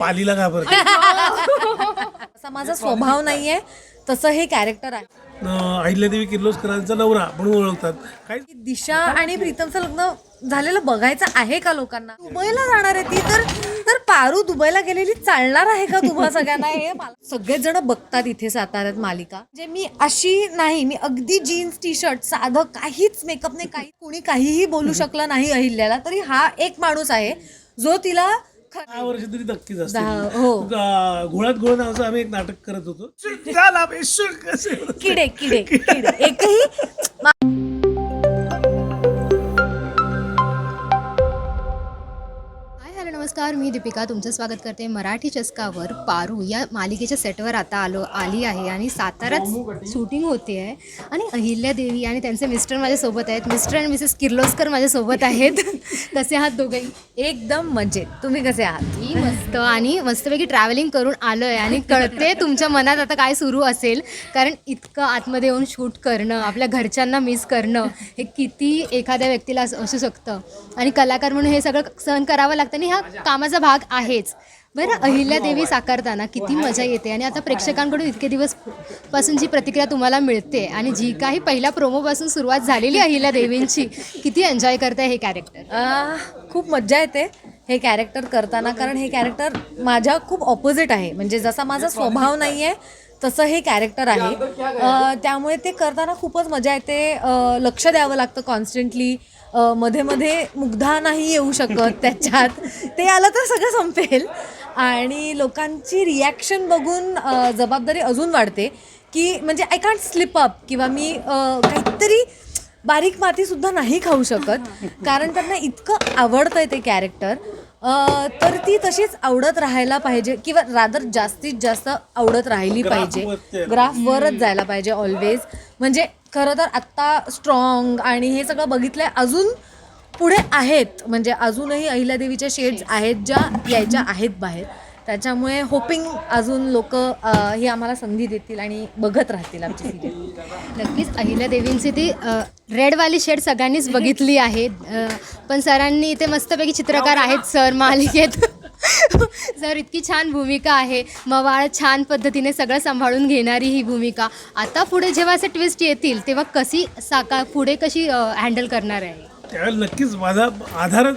पालीला घाबरते असा माझा स्वभाव नाहीये. तसं हे कॅरेक्टर आहे. अं, अहिल्यादेवी किर्लोस्करांचा नवरा म्हणून ओळखतात. काय? की दिशा आणि प्रीतमचं लग्न झालेलं बघायचं आहे का लोकांना? दुबईला जाणार आहे ती तर तर पारू दुबईला गेलेली चालणार आहे का तुम्हा सगळ्यांना? हे मला सगळेच जण बघतात इथे साताऱ्यात मालिका. म्हणजे मी अशी नाही मी अगदी जीन्स टी शर्ट साधं काहीच मेकअप नाही काही कोणी काहीही बोलू शकलं नाही अहिल्याला तरी हा एक माणूस आहे जो तिला दहा वर्ष तरी नक्कीच असते हो. गा- घोळात घोळ नावाचं आम्ही एक नाटक करत होतो झाला बे, शुक असे. किडे किडे किडे एकही नमस्कार मी दीपिका तुमचं स्वागत करते मराठी चस्कावर. पारू या मालिकेच्या सेटवर आता आलो आली आहे आणि साताऱ्यात शूटिंग होते आहे आणि अहिल्या देवी आणि त्यांचे मिस्टर माझ्यासोबत आहेत. मिस्टर आणि मिसेस किर्लोस्कर माझ्यासोबत आहेत. कसे आहात दोघंही? एकदम मजेत. तुम्ही कसे आहात? मी मस्त आणि मस्तपैकी ट्रॅव्हलिंग करून आलो आहे आणि कळते तुमच्या मनात आता काय सुरू असेल. कारण इतकं आतमध्ये येऊन शूट करणं आपल्या घरच्यांना मिस करणं हे किती एखाद्या व्यक्तीला अस- असू शकतं. आणि कलाकार म्हणून हे सगळं सहन करावं लागतं आणि हा कामाचा भाग आहेच. बरं अहिल्या देवी साकारताना किती मजा येते आणि आता प्रेक्षकांकडून इतके दिवसपासून जी प्रतिक्रिया तुम्हाला मिळते आणि जी काही पहिल्या प्रोमोपासून सुरुवात झालेली अहिल्या देवींची किती एन्जॉय करते हे कॅरेक्टर खूप मज्जा येते हे कॅरेक्टर करताना कारण हे कॅरेक्टर माझ्या खूप ऑपोजिट आहे. म्हणजे जसा माझा स्वभाव नाही आहे तसं हे कॅरेक्टर आहे. त्यामुळे ते करताना खूपच मजा येते. लक्ष द्यावं लागतं कॉन्स्टंटली मध्ये मध्ये मुग्धा नाही येऊ शकत त्याच्यात. ते आलं तर सगळं संपेल. आणि लोकांची रिॲक्शन बघून जबाबदारी अजून वाढते की म्हणजे आय कांट स्लिप अप किंवा मी काहीतरी बारीक माती सुद्धा नाही खाऊ शकत. कारण त्यांना इतकं आवडतंय ते कॅरेक्टर तर ती तशीच आवडत राहायला पाहिजे किंवा रादर जास्तीत जास्त आवडत राहिली पाहिजे. वरती. ग्राफवरच जायला पाहिजे ऑलवेज म्हणजे खरं तर आत्ता स्ट्रॉंग आणि हे सगळं बघितलंय अजून पुढे आहेत. म्हणजे अजूनही अहिल्यादेवीच्या शेड्स आहेत ज्या यायच्या आहेत बाहेर. त्याच्यामुळे होपिंग अजून लोक ही आम्हाला संधी देतील आणि बघत राहतील आमची सिरियल नक्कीच अहिल्या देवींची ती रेडवाली शेड सगळ्यांनीच बघितली आहे. पण सरांनी इथे मस्तपैकी चित्रकार आहेत सर मालिकेत. सर इतकी छान भूमिका आहे. मवाळ छान पद्धतीने सगळं सांभाळून घेणारी ही भूमिका. आता पुढे जेव्हा असे ट्विस्ट येतील तेव्हा कशी साका पुढे कशी हँडल करणार आहे? त्यावेळेला नक्कीच माझा आधार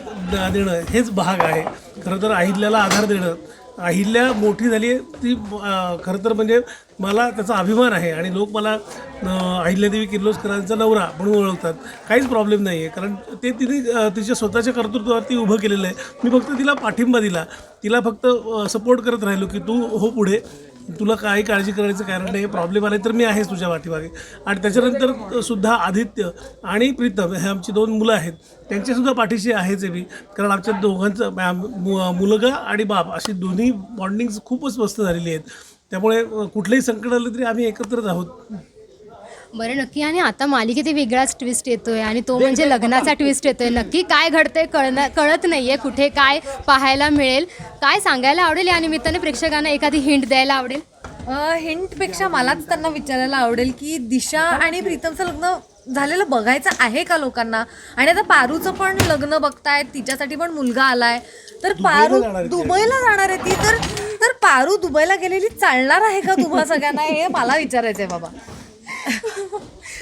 देणं हेच भाग आहे. खरं तर अहिल्याला आधार देणं अहिल्या मोठी झाली आहे. ती खरं तर म्हणजे मला त्याचा अभिमान आहे आणि लोक मला अहिल्यादेवी किर्लोस्करांचा नवरा म्हणून ओळखतात. काहीच प्रॉब्लेम नाही आहे कारण ते तिने तिच्या स्वतःच्या कर्तृत्वावरती उभं केलेलं आहे. मी फक्त तिला पाठिंबा दिला. तिला फक्त सपोर्ट करत राहिलो की तू हो पुढे. तुला काही काळजी करायचं कारण नाही प्रॉब्लेम आले तर मी आहेच तुझ्या पाठीमागे. आणि त्याच्यानंतर सुद्धा आदित्य आणि प्रीतम हे आमची दोन मुलं आहेत. त्यांच्यासुद्धा पाठीशी आहेच आहे मी. कारण आमच्या दोघांचं मु- मुलगा आणि बाप अशी दोन्ही बॉन्डिंग खूपच मस्त झालेली आहेत. त्यामुळे कुठलंही संकट आलं तरी आम्ही एकत्रच आहोत. बरं नक्की. आणि आता मालिकेत एक वेगळाच ट्विस्ट येतोय आणि तो म्हणजे लग्नाचा ट्विस्ट येतोय. नक्की काय घडतंय कळणं कळत नाहीये कुठे काय पाहायला मिळेल. काय सांगायला आवडेल या निमित्ताने प्रेक्षकांना एखादी हिंट द्यायला आवडेल? हिंटपेक्षा मलाच त्यांना विचारायला आवडेल की दिशा आणि प्रीतमचं लग्न झालेलं बघायचं आहे का लोकांना? आणि आता पारूचं पण लग्न बघतायत तिच्यासाठी पण मुलगा आलाय. तर पारू आहे. दुबईला जाणार आहे ती. तर तर पारू दुबईला गेलेली चालणार आहे का तुम्हा सगळ्यांना? हे मला विचारायचंय बाबा.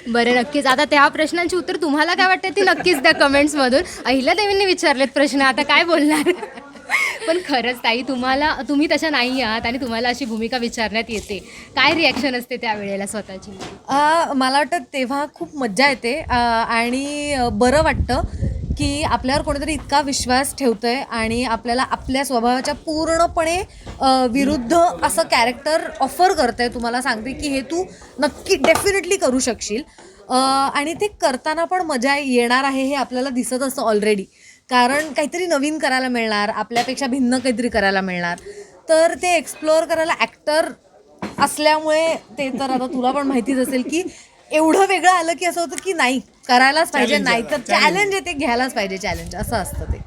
बरं नक्कीच. आता त्या प्रश्नांची उत्तर तुम्हाला काय वाटतं ती नक्कीच द्या कमेंट्समधून. अहिल्या देवींनी विचारलेत प्रश्न आता काय बोलणार? पण खरंच ताई तुम्हाला तुम्ही तशा नाही आहात आणि तुम्हाला अशी भूमिका विचारण्यात येते. काय रिॲक्शन असते त्यावेळेला स्वतःची? मला वाटतं तेव्हा खूप मज्जा येते. आणि बरं वाटतं. की आपल्यावर कोणीतरी इतका विश्वास ठेवतंय आणि आपल्याला आपल्या स्वभावाच्या पूर्णपणे विरुद्ध असं कॅरेक्टर ऑफर करतंय तुम्हाला सांगते की हे तू नक्की डेफिनेटली करू शकशील. आणि ते करताना पण मजा येणार आहे हे आपल्याला दिसत असतं ऑलरेडी कारण काहीतरी नवीन करायला मिळणार आपल्यापेक्षा भिन्न काहीतरी करायला मिळणार. तर ते एक्सप्लोअर करायला ॲक्टर असल्यामुळे ते तर आता तुला पण माहितीच असेल की एवढं वेगळं आलं की असं होतं की नाही करायलाच पाहिजे Challenge नाही तर challenge. चॅलेंज आहे ते घ्यायलाच पाहिजे चॅलेंज असं असतं ते.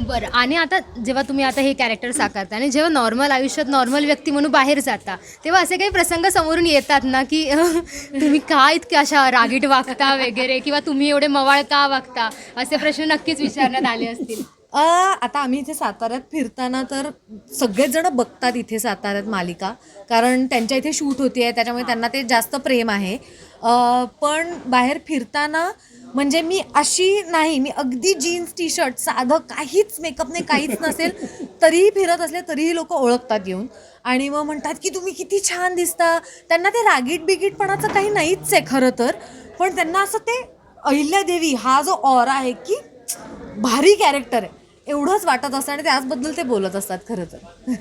बरं आणि आता जेव्हा तुम्ही आता हे कॅरेक्टर साकारता आणि जेव्हा नॉर्मल आयुष्यात नॉर्मल व्यक्ती म्हणून बाहेर जाता तेव्हा असे काही प्रसंग समोरून येतात ना की तुम्ही का इतके अशा रागीट वागता वगैरे किंवा तुम्ही एवढे मवाळ का वागता असे प्रश्न नक्कीच विचारण्यात आले असतील. अ, आता आम्ही इथे साताऱ्यात फिरताना तर सगळेच जण बघतात इथे साताऱ्यात मालिका कारण त्यांच्या इथे शूट होती आहे त्याच्यामुळे त्यांना ते जास्त प्रेम आहे. अ, पण बाहेर फिरताना म्हणजे मी अशी नाही मी अगदी जीन्स टी शर्ट साधं काहीच मेकअप नाही काहीच नसेल तरीही फिरत असले तरीही लोक ओळखतात येऊन. आणि मग म्हणतात की तुम्ही किती छान दिसता. त्यांना ते रागीट बिगीटपणाचं काही नाहीच आहे खरं तर पण त्यांना असं ते अहिल्यादेवी हा जो ऑरा आहे की भारी कॅरेक्टर आहे. एवढंच वाटत असतं आणि त्याचबद्दल ते बोलत असतात खरं तर.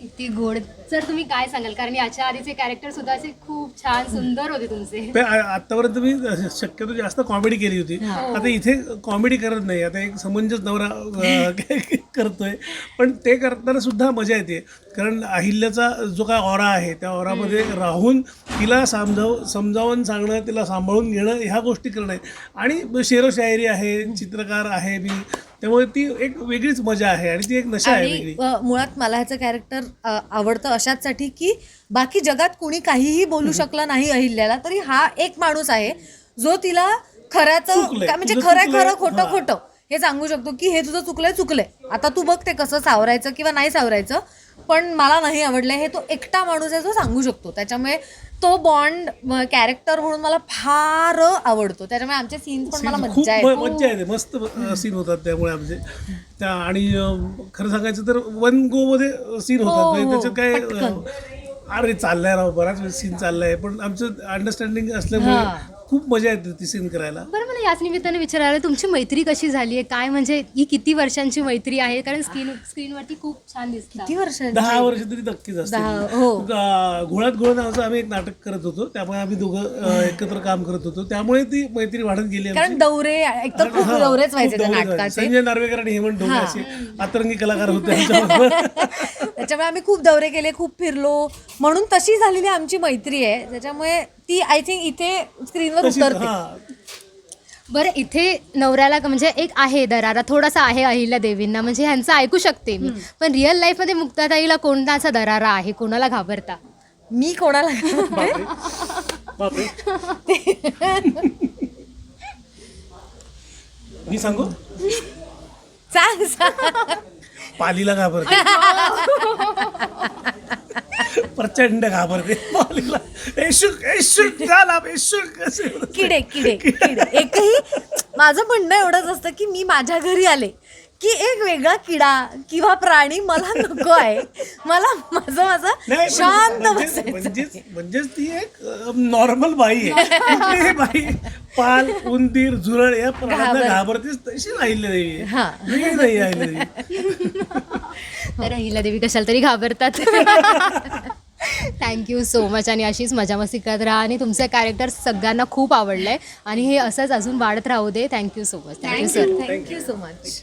किती गोड. सर तुम्ही काय सांगाल? कारण याच्या आधीचे कॅरेक्टर सुद्धा असे खूप छान सुंदर होते तुमचे. पण आ- आतापर्यंत मी शक्यतो जास्त कॉमेडी केली होती. आता इथे कॉमेडी करत नाही. आता एक समंजस नवरा अ, करतोय. पण ते करताना सुद्धा मजा येते. कारण अहिल्याचा जो काय ऑरा आहे त्या ऑरामध्ये राहून तिला समजाव समजावून सांगणं तिला सांभाळून घेणं ह्या गोष्टी करणं आहे. आणि शेरो शायरी आहे चित्रकार आहे मी. त्यामुळे ती एक वेगळीच मजा आहे आणि ती एक नशा आहे आणि वेगळी अ, मुळात मला ह्याचं कॅरेक्टर आवडतं अशाचसाठी की बाकी जगात कुणी काहीही बोलू शकलं नाही अहिल्याला तरी हा एक माणूस आहे जो तिला खऱ्याचं चुकलंय. काय म्हणजे तुझं खरं चुकलंय. खरं खोटं हा. खोटं हे सांगू शकतो की हे तुझं चुकलंय चुकलंय आता तू बघ ते कसं सावरायचं किंवा नाही सावरायचं पण मला नाही आवडलंय हे तो एकटा माणूस आहे जो सांगू शकतो त्याच्यामुळे तो बॉन्ड कॅरेक्टर म्हणून मला फार आवडतो. त्याच्यामुळे आमचे सीन्स पण मला खूप मज्जा म- मज्जा येते. मस्त सीन होतात त्यामुळे आमचे. त्या आणि अं, खरं सांगायचं तर वन गो मध्ये सीन होतात. हो, म्हणजे हो, त्याच्यात काय. अं, अरे चाललाय राव बराच वेळ सीन चाललाय. पण आमचं अंडरस्टँडिंग असल्यामुळे. खूप मजा येते ती सीन करायला. बरं मला याच निमित्ताने विचारायला तुमची मैत्री कशी झाली आहे? काय म्हणजे ही किती वर्षांची मैत्री आहे? कारण स्क्रीन स्क्रीनवरती खूप छान दिसतात किती वर्षांची? दहा वर्ष तरी नक्कीच असते हो. घोळात घोळ नावाचं आम्ही एक नाटक करत होतो. त्यामुळे आम्ही दोघं अं, एकत्र काम करत होतो. त्यामुळे ती मैत्री वाढत गेली आमची. कारण दौरे एक तर खूप हा, दौरेच खूप व्हायचे त्या दौरे व्हायचे. नाटकाचे संजय नार्वेकर आणि हेमंत ढोले हा. असे अतरंगी कलाकार होते आमच्याबरोबर त्याच्यामुळे आम्ही खूप दौरे केले खूप फिरलो. म्हणून तशी झालेली आमची मैत्री आहे. त्याच्यामुळे ती आय थिंक इथे स्क्रीनवर तशीच उतरते. हा. बरं इथे नवऱ्याला क- म्हणजे एक आहे दरारा थोडासा आहे अहिल्या देवींना म्हणजे ह्यांचं ऐकू शकते मी. पण रिअल लाईफमध्ये मुक्ताताईला कोणता असा दरारा आहे? कोणाला घाबरता? मी कोणाला बापरे. मी सांगू? सांग सांग. पालीला घाबरते. प्रचंड घाबरते. पालीला. एशुक एशुक झाला एशुक असे किडे किडे किडे. एकही माझं म्हणणं एवढंच असतं की मी माझ्या घरी आले की एक वेगळा किडा किंवा प्राणी मला नको आहे. मला माझं माझं नाही, शांत म्हणजे- म्हणजेच म्हणजेच ती एक नॉर्मल बाई आहे. बाई पाल उंदीर झुरळ या प्राण्यांना घाबर- घाबरतेच तशी राहिली नाही. हा. नाही राहिली. तर देवी कशाला तरी घाबरतात. थँक्यू सो मच आणि अशीच मजा मस्ती करत राहा. आणि तुमचं कॅरेक्टर सगळ्यांना खूप आवडलं आहे आणि हे असंच अजून वाढत राहू दे. Thank you so much thank you sir thank you so much